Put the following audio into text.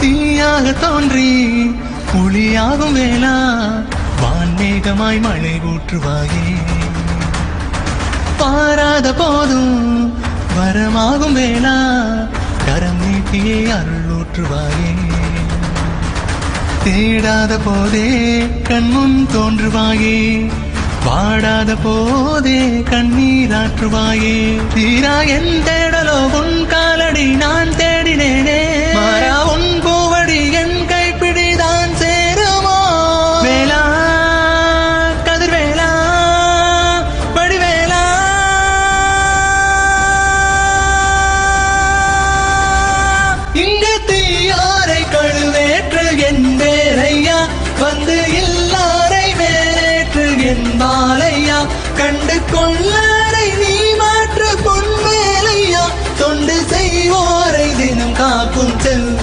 தீயாக தோன்றி ஒளியாகும் வேளா வான்மேகமாய் மழை ஊற்றுவாயே. பாராத போதும் வரமாகும் வேளா கரம் நீட்டியே அருள் ஊற்றுவாயே. தேடாத போதே கண்முன் தோன்றுவாயே பாடாத போதே கண்ணீராற்றுவாயே தீரா என் தேடலோ உன் காலடி நான் வந்து எல்லாரை கண்டு கொள்ள